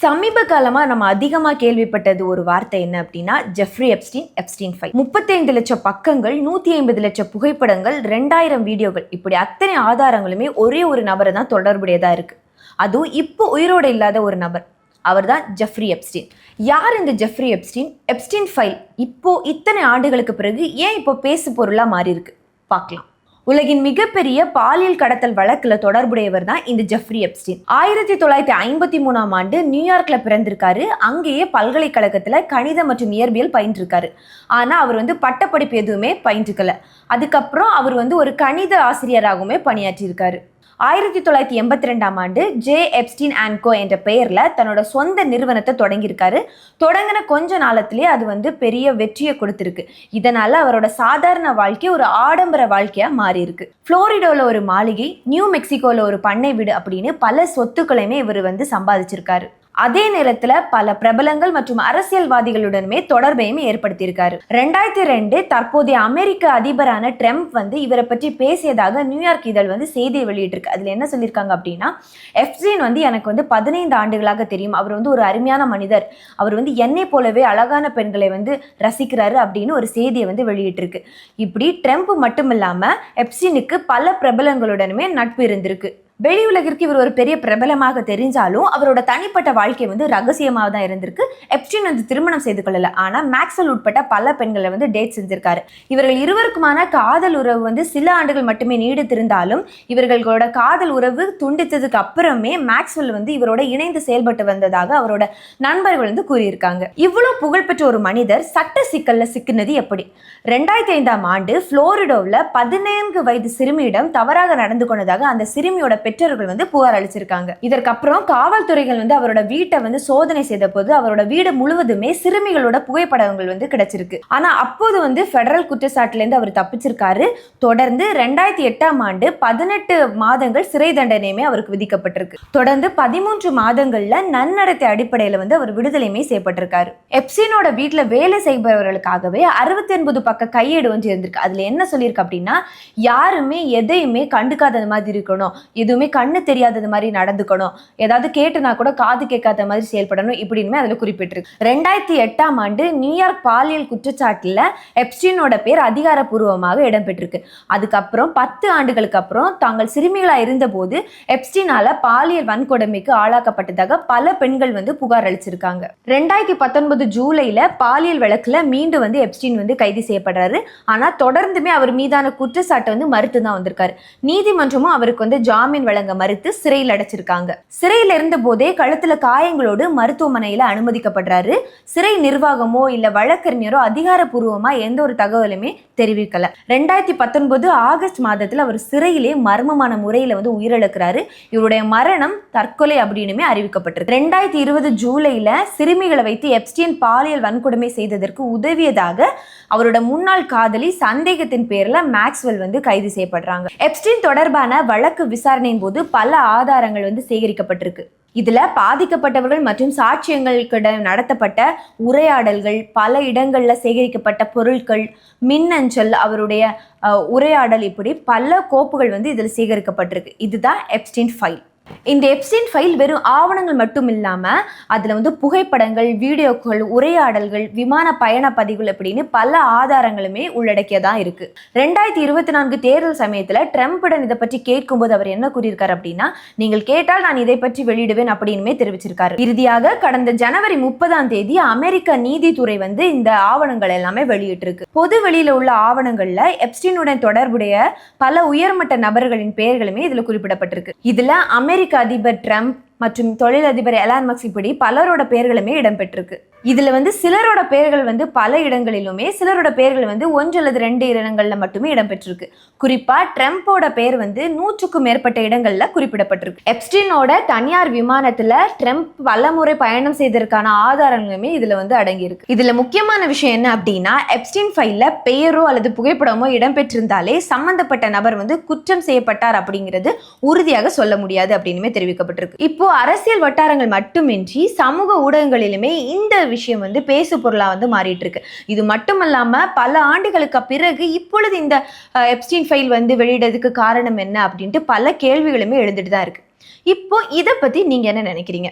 சமீப காலமாக நம்ம அதிகமாக கேள்விப்பட்டது ஒரு வார்த்தை என்ன அப்படின்னா ஜெஃப்ரி எப்ஸ்டீன் எப்ஸ்டீன் ஃபைவ். முப்பத்தைந்து லட்சம் பக்கங்கள் நூற்றி ஐம்பது லட்சம் புகைப்படங்கள் ரெண்டாயிரம் வீடியோகள். இப்படி அத்தனை ஆதாரங்களுமே ஒரே ஒரு நபரை தான் தொடர்புடையதாக இருக்குது அதுவும் இப்போ உயிரோடு இல்லாத ஒரு நபர். அவர் தான் ஜெஃப்ரி எப்ஸ்டீன். யார் இந்த ஜெஃப்ரி எப்ஸ்டீன்? எப்ஸ்டீன் ஃபைல் இப்போ இத்தனை ஆண்டுகளுக்கு பிறகு ஏன் இப்போ பேசு பொருளாக மாறி இருக்கு பார்க்கலாம். உலகின் மிகப்பெரிய பாலியல் கடத்தல் வழக்குல தொடர்புடையவர் தான் இந்த ஜெஃப்ரி எப்ஸ்டின். ஆயிரத்தி தொள்ளாயிரத்தி ஐம்பத்தி மூணாம் ஆண்டு நியூயார்க்ல பிறந்திருக்காரு. அங்கேயே பல்கலைக்கழகத்துல கணிதம் மற்றும் இயற்பியல் பயின்றிருக்காரு. ஆனா அவர் வந்து பட்டப்படிப்பு எதுவுமே பயின்றுக்கல. அதுக்கப்புறம் அவர் வந்து ஒரு கணித ஆசிரியராகவுமே பணியாற்றியிருக்காரு. ஆயிரத்தி தொள்ளாயிரத்தி எண்பத்தி ரெண்டாம் ஆண்டு ஜே எப்ஸ்டின் அண்ட் கோ என்ற பெயரில் தன்னோட சொந்த நிறுவனத்தை தொடங்கியிருக்காரு. தொடங்கின கொஞ்ச நாளத்திலேயே அது வந்து பெரிய வெற்றியை கொடுத்துருக்கு. இதனால் அவரோட சாதாரண வாழ்க்கை ஒரு ஆடம்பர வாழ்க்கையாக மாறியிருக்கு. ஃப்ளோரிடோவில் ஒரு மாளிகை நியூ மெக்சிகோவில் ஒரு பண்ணை வீடு அப்படின்னு பல சொத்துக்களையுமே இவர் வந்து சம்பாதிச்சிருக்காரு. அதே நேரத்துல பல பிரபலங்கள் மற்றும் அரசியல்வாதிகளுடனுமே தொடர்பையும் ஏற்படுத்தியிருக்காரு. ரெண்டாயிரத்தி ரெண்டு தற்போதைய அமெரிக்க அதிபரான ட்ரம்ப் வந்து இவரை பற்றி பேசியதாக நியூயார்க் இதழ் வந்து செய்தியை வெளியிட்டிருக்கு. அதுல என்ன சொல்லியிருக்காங்க அப்படின்னா எஃப்ஜின் வந்து எனக்கு வந்து பதினைந்து ஆண்டுகளாக தெரியும். அவர் வந்து ஒரு அருமையான மனிதர். அவர் வந்து என்னை போலவே அழகான பெண்களை வந்து ரசிக்கிறாரு அப்படின்னு ஒரு செய்தியை வந்து வெளியிட்டிருக்கு. இப்படி ட்ரம்ப் மட்டும் இல்லாம எப்சினுக்கு பல பிரபலங்களுடனுமே நட்பு இருந்திருக்கு. வெளியுலகிற்கு இவர் ஒரு பெரிய பிரபலமாக தெரிஞ்சாலும் அவரோட தனிப்பட்ட வாழ்க்கை வந்து ரகசியமாக தான் இருந்திருக்கு. எப்ஸ்டின் வந்து திருமணம் செய்து கொள்ளல. ஆனால் மேக்ஸ்வெல் உட்பட்ட பல பெண்களை வந்து டேட் செஞ்சிருக்காரு. இவர்கள் இருவருக்குமான காதல் உறவு வந்து சில ஆண்டுகள் மட்டுமே நீடித்திருந்தாலும் இவர்களோட காதல் உறவு துண்டித்ததுக்கு அப்புறமே மேக்ஸ்வெல் வந்து இவரோட இணைந்து செயல்பட்டு வந்ததாக அவரோட நண்பர்கள் வந்து கூறியிருக்காங்க. இவ்வளோ புகழ்பெற்ற ஒரு மனிதர் சட்ட சிக்கல்ல சிக்கினது எப்படி? ரெண்டாயிரத்தி ஐந்தாம் ஆண்டு புளோரிடோவில் பதினான்கு வயது சிறுமியிடம் தவறாக நடந்து கொண்டதாக அந்த சிறுமியோட பெற்றோர்கள் வந்து புகார் அளிச்சிருக்காங்க. இதற்கப்புறம் காவல்துறைகள் வந்து அவரோட வீட்டை வந்து சோதனை செய்த போது அவரோட வீடு முழுவதுமே சிறுமிகளோட புகைப்படங்கள் வந்து கிடைச்சிருக்கு. ஆனா அப்போது வந்து ஃபெடரல் குற்றச்சாட்டுல இருந்து அவர் தப்பிச்சிருக்காரு. தொடர்ந்து ரெண்டாயிரத்தி எட்டாம் ஆண்டு பதினெட்டு மாதங்கள் சிறை தண்டனையுமே அவருக்கு விதிக்கப்பட்டிருக்கு. தொடர்ந்து பதிமூன்று மாதங்கள்ல நன்னடத்தை அடிப்படையில வந்து அவர் விடுதலையுமே செய்யப்பட்டிருக்காரு. எப்சினோட வீட்டுல வேலை செய்பவர்களுக்காகவே அறுபத்தி ஒன்பது பக்க கையேடு வந்து இருந்திருக்கு. அதுல என்ன சொல்லியிருக்கு அப்படின்னா யாருமே எதையுமே கண்டுக்காதது மாதிரி இருக்கணும். எதுவுமே கண்ணு தெரியாதது மாதிரி நடந்துக்கணும். ஏதாவது கேட்டுனா கூட காது கேட்காத மாதிரி செயல்படணும் இப்படின்னு அதில் குறிப்பிட்டிருக்கு. ரெண்டாயிரத்தி எட்டாம் ஆண்டு நியூயார்க் பாலியல் குற்றச்சாட்டில் எப்ஸ்டீனோட பேர் அதிகாரப்பூர்வமாக இடம்பெற்றிருக்கு. அதுக்கப்புறம் பத்து ஆண்டுகளுக்கு அப்புறம் தாங்கள் சிறுமிகளாக இருந்தபோது எப்ஸ்டீனால பாலியல் வன்கொடுமைக்கு ஆளாக்கப்பட்டதாக பல பெண்கள் வந்து புகார் அளிச்சிருக்காங்க. ரெண்டாயிரத்தி பத்தொன்பது ஜூலையில் பாலியல் வழக்கில் மீண்டும் வந்து எப்ஸ்டீன் வந்து கைது செய்யப்படுறாரு. ஆனால் தொடர்ந்துமே அவர் மீதான குற்றச்சாட்டை வந்து மறுத்து தான் வந்திருக்காரு. நீதிமன்றமும் அவருக்கு வந்து ஜாமீன் வழங்க மறுத்து சிறையில் அடைச்சிருக்காங்க. சிறையில் இருந்த போதே கழுத்துல காயங்களோடு மருத்துவமனையில அனுமதிக்கப்படுறாரு. சிறை நிர்வாகமோ இல்ல வழக்கறிஞரோ அதிகாரப்பூர்வமா எந்த ஒரு தகவலுமே தெரிவிக்கல. ரெண்டாயிரத்தி பத்தொன்பது ஆகஸ்ட் மாதத்துல அவர் சிறையிலே மர்மமான முறையில வந்து உயிரிழக்கிறாரு. இவருடைய மரணம் தற்கொலை அப்படின்னுமே அறிவிக்கப்பட்டிருக்கு. ரெண்டாயிரத்தி இருபது ஜூலையில சிறுமிகளை வைத்து எப்ஸ்டியன் பாலியல் வன்கொடுமை செய்ததற்கு உதவியதாக அவரோட முன்னாள் காதலி சந்தேகத்தின் பேர்ல மேக்ஸ்வெல் வந்து கைது செய்யப்படுறாங்க. எப்ஸ்டின் தொடர்பான வழக்கு விசாரணை விசாரணையின் போது பல ஆதாரங்கள் வந்து சேகரிக்கப்பட்டிருக்கு. இதுல பாதிக்கப்பட்டவர்கள் மற்றும் சாட்சியங்களுக்கிட நடத்தப்பட்ட உரையாடல்கள் பல இடங்கள்ல சேகரிக்கப்பட்ட பொருட்கள் மின்னஞ்சல் அவருடைய உரையாடல் இப்படி பல கோப்புகள் வந்து இதுல சேகரிக்கப்பட்டிருக்கு. இதுதான் எப்ஸ்டின் ஃபைல் இந்த எப்சின் ஃபைல் வெறும் ஆவணங்கள் மட்டும் இல்லாமல் அதுல வந்து புகைப்படங்கள் வீடியோக்கள் உரையாடல்கள் விமான பயண பதிவுகள் அப்படின்னு பல ஆதாரங்களுமே உள்ளடக்கியதான் இருக்கு. ரெண்டாயிரத்தி இருபத்தி நான்கு தேர்தல் சமயத்தில் ட்ரம்ப்புடன் இதை பற்றி கேட்கும்போது அவர் என்ன கூறியிருக்காரு அப்படின்னா நீங்கள் கேட்டால் நான் இதை பற்றி வெளியிடுவேன் அப்படின்னுமே தெரிவிச்சிருக்காரு. இறுதியாக கடந்த ஜனவரி முப்பதாம் தேதி அமெரிக்க நீதித்துறை வந்து இந்த ஆவணங்கள் எல்லாமே வெளியிட்டிருக்கு. பொது வெளியில உள்ள ஆவணங்கள்ல எப்ஸ்டினுடன் தொடர்புடைய பல உயர்மட்ட நபர்களின் பெயர்களுமே இதுல குறிப்பிடப்பட்டிருக்கு. இதுல அமெரிக்க அதிபர் ட்ரம்ப் மற்றும் தொழிலதிபர் எலான் மக்ஸ் இப்படி பலரோட பெயர்களுமே இடம்பெற்றிருக்கு. இதில் வந்து சிலரோட பெயர்கள் வந்து பல இடங்களிலுமே சிலரோட பெயர்கள் வந்து ஒன்று அல்லது ரெண்டு இடங்களில் மட்டுமே இடம்பெற்றிருக்கு. குறிப்பாக ட்ரம்ப்போட பெயர் வந்து நூற்றுக்கும் மேற்பட்ட இடங்களில் குறிப்பிடப்பட்டிருக்கு. எப்ஸ்டினோட தனியார் விமானத்தில் ட்ரம்ப் பலமுறை பயணம் செய்ததற்கான ஆதாரங்களுமே இதில் வந்து அடங்கியிருக்கு. இதில் முக்கியமான விஷயம் என்ன அப்படின்னா எப்ஸ்டின் ஃபைலில் பெயரோ அல்லது புகைப்படமோ இடம்பெற்றிருந்தாலே சம்பந்தப்பட்ட நபர் வந்து குற்றம் செய்யப்பட்டார் அப்படிங்கிறது உறுதியாக சொல்ல முடியாது அப்படின்னுமே தெரிவிக்கப்பட்டிருக்கு. இப்போ அரசியல் வட்டாரங்கள் மட்டுமின்றி சமூக ஊடகங்களிலுமே இந்த விஷயம் வந்து பேசு பொருளா வந்து மாறிட்டு இருக்கு இது மட்டுமல்லாம பல ஆண்டுகளுக்கு பிறகு இப்பொழுது இந்த எப்ஸ்டீன் ஃபைல் வந்து வெளியிடறதுக்கு காரணம் என்ன அப்படின்ட்டு பல கேள்விகளுமே எழுந்துட்டு தான் இருக்கு. இப்போ இதை பத்தி நீங்க என்ன நினைக்கிறீங்க?